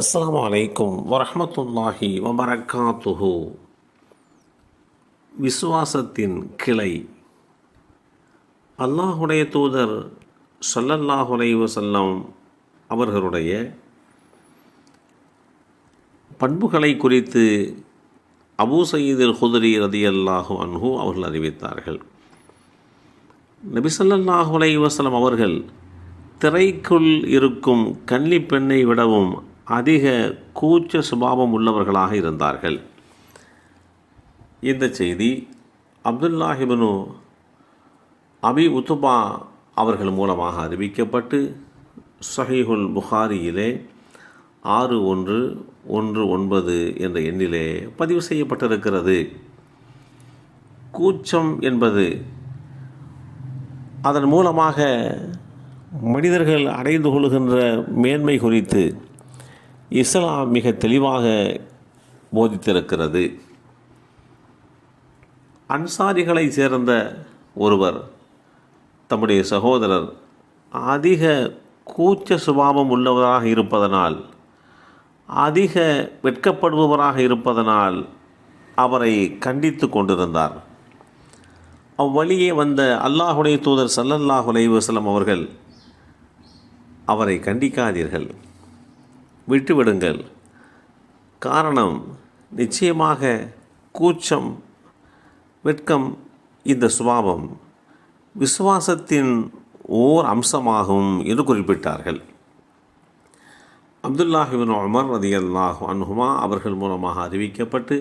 அஸ்லாம் அலைக்கும் வரமத்துல்லாஹி வபரகாத்துஹு. விசுவாசத்தின் கிளை. அல்லாஹுடைய தூதர் ஸல்லல்லாஹு அலைஹி அவர்களுடைய பண்புகளை குறித்து அபூ சயீதில் குதிரி ரதியல்லாஹு அன்ஹு அவர்கள் அறிவித்தார்கள். நபி வசலம் அவர்கள் திரைக்குள் இருக்கும் கன்னி பெண்ணை விடவும் அதிக கூச்ச சுபாவம் உள்ளவர்களாக இருந்தார்கள். இந்த செய்தி அப்துல்லாஹிபனு அபி உத்துபா அவர்கள் மூலமாக அறிவிக்கப்பட்டு சஹீஹுல் புகாரியிலே ஆறு ஒன்று ஒன்று ஒன்பது என்ற எண்ணிலே பதிவு செய்யப்பட்டிருக்கிறது. கூச்சம் என்பது அதன் மூலமாக மனிதர்கள் அடைந்து கொள்கின்ற மேன்மை குறித்து இஸ்லாம் மிக தெளிவாக போதித்திருக்கிறது. அன்சாரிகளை சேர்ந்த ஒருவர் தம்முடைய சகோதரர் அதிக கூச்ச சுபாவம் உள்ளவராக இருப்பதனால் அதிக வெட்கப்படுபவராக இருப்பதனால் அவரை கண்டித்து கொண்டிருந்தார். அவ்வழியே வந்த அல்லாஹுடைய தூதர் சல்லல்லாஹு அலைவசலம் அவர்கள் அவரை கண்டிக்காதீர்கள். விட்டுவிடுங்கள். காரணம் நிச்சயமாக கூச்சம் வெட்கம் இந்த சுபாவம் விசுவாசத்தின் ஓர் அம்சமாகும் என்று குறிப்பிட்டார்கள். அப்துல்லாஹிபின் உமர் ரதி அல்லாஹ் அன்ஹுமா அவர்கள் மூலமாக அறிவிக்கப்பட்டு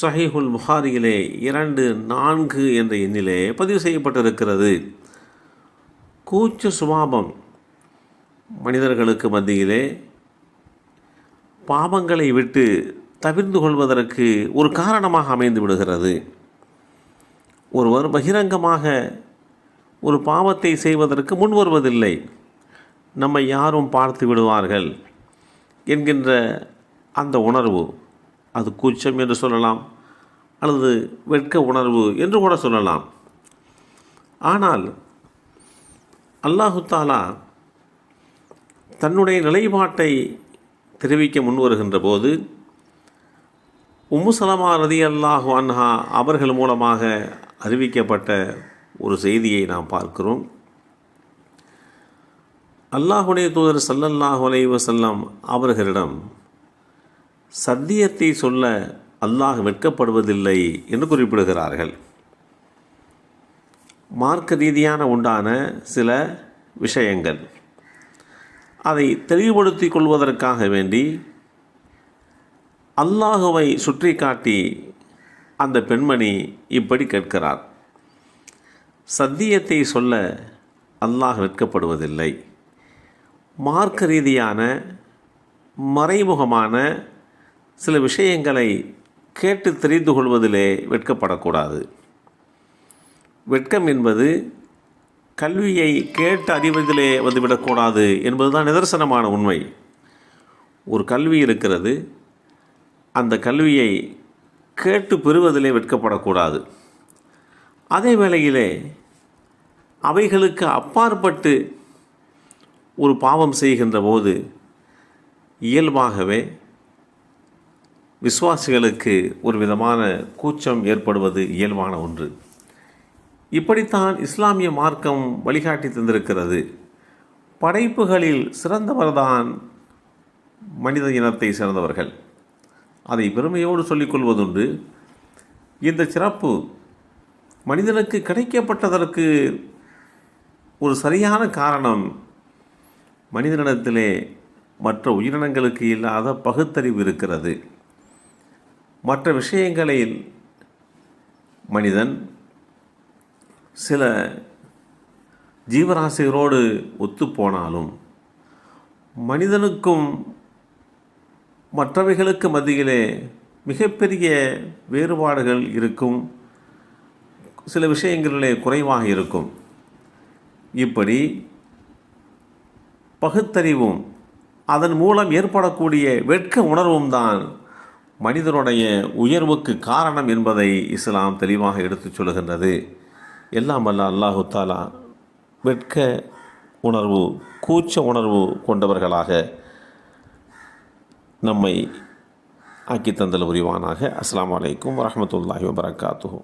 சஹிஹுல் புகாரியிலே இரண்டு நான்கு என்ற எண்ணிலே பதிவு செய்யப்பட்டிருக்கிறது. கூச்ச சுபாவம் மனிதர்களுக்கு மத்தியிலே பாவங்களை விட்டு தவிர்ந்து கொள்வதற்கு ஒரு காரணமாக அமைந்து விடுகிறது. ஒருவர் பகிரங்கமாக ஒரு பாவத்தை செய்வதற்கு முன் வருவதில்லை. நம்மை யாரும் பார்த்து விடுவார்கள் என்கின்ற அந்த உணர்வு அது கூச்சம் என்று சொல்லலாம் அல்லது வெட்க உணர்வு என்று கூட சொல்லலாம். ஆனால் அல்லாஹு தாலா தன்னுடைய நிலைப்பாட்டை தெரிவிக்க முன்வருகின்ற போது உம்முசலமா ரதி அல்லாஹு அன்ஹா அவர்கள் மூலமாக அறிவிக்கப்பட்ட ஒரு செய்தியை நாம் பார்க்கிறோம். அல்லாஹுடைய தூதர் சல்லல்லாஹு அலைஹி செல்லம் அவர்களிடம் சத்தியத்தை சொல்ல அல்லாஹ் வெட்கப்படுவதில்லை என்று குறிப்பிடுகிறார்கள். மார்க்க ரீதியான உண்டான சில விஷயங்கள். அதை தெளிவுபடுத்தி கொள்வதற்காக வேண்டி அல்லாஹுவை சுற்றி காட்டி அந்த பெண்மணி இப்படி கேட்கிறார். சத்தியத்தை சொல்ல அல்லாஹ் வெட்கப்படுவதில்லை. மார்க்க ரீதியான மறைமுகமான சில விஷயங்களை கேட்டு தெரிந்து கொள்வதிலே வெட்கப்படக்கூடாது. வெட்கம் என்பது கல்வியை கேட்டு அறிவதிலே வந்துவிடக்கூடாது என்பதுதான் நிதர்சனமான உண்மை. ஒரு கல்வி இருக்கிறது அந்த கல்வியை கேட்டு பெறுவதிலே வெட்கப்படக்கூடாது. அதே வேளையிலே அவைகளுக்கு அப்பாற்பட்டு ஒரு பாவம் செய்கின்ற போது இயல்பாகவே விசுவாசிகளுக்கு ஒரு விதமான கூச்சம் ஏற்படுவது இயல்பான ஒன்று. இப்படித்தான் இஸ்லாமிய மார்க்கம் வழிகாட்டி தந்திருக்கிறது. படைப்புகளில் சிறந்தவர்தான் மனித இனத்தை சேர்ந்தவர்கள். அதை பெருமையோடு சொல்லிக்கொள்வதுண்டு. இந்த சிறப்பு மனிதனுக்கு கிடைக்கப்பட்டதற்கு ஒரு சரியான காரணம் மனிதனிடத்திலே மற்ற உயிரினங்களுக்கு இல்லாத பகுத்தறிவு இருக்கிறது. மற்ற விஷயங்களில் மனிதன் சில ஜீவராசிகளோடு ஒத்துப்போனாலும் மனிதனுக்கும் மற்றவைகளுக்கு மத்தியிலே மிகப்பெரிய வேறுபாடுகள் இருக்கும். சில விஷயங்களிலே குறைவாக இருக்கும். இப்படி பகுத்தறிவும் அதன் மூலம் ஏற்படக்கூடிய வெட்க உணர்வும் தான் மனிதனுடைய உயர்வுக்கு காரணம் என்பதை இஸ்லாம் தெளிவாக எடுத்துச் சொல்கின்றது எல்லாம் அல்ல அல்லாஹு தாலா வெட்க உணர்வு கூச்ச உணர்வு கொண்டவர்களாக நம்மை ஆக்கி தந்தல் புரிவானாக. அஸ்லாம் அலைக்கும் வரமத்துல்லாஹி வபரகாத்துஹு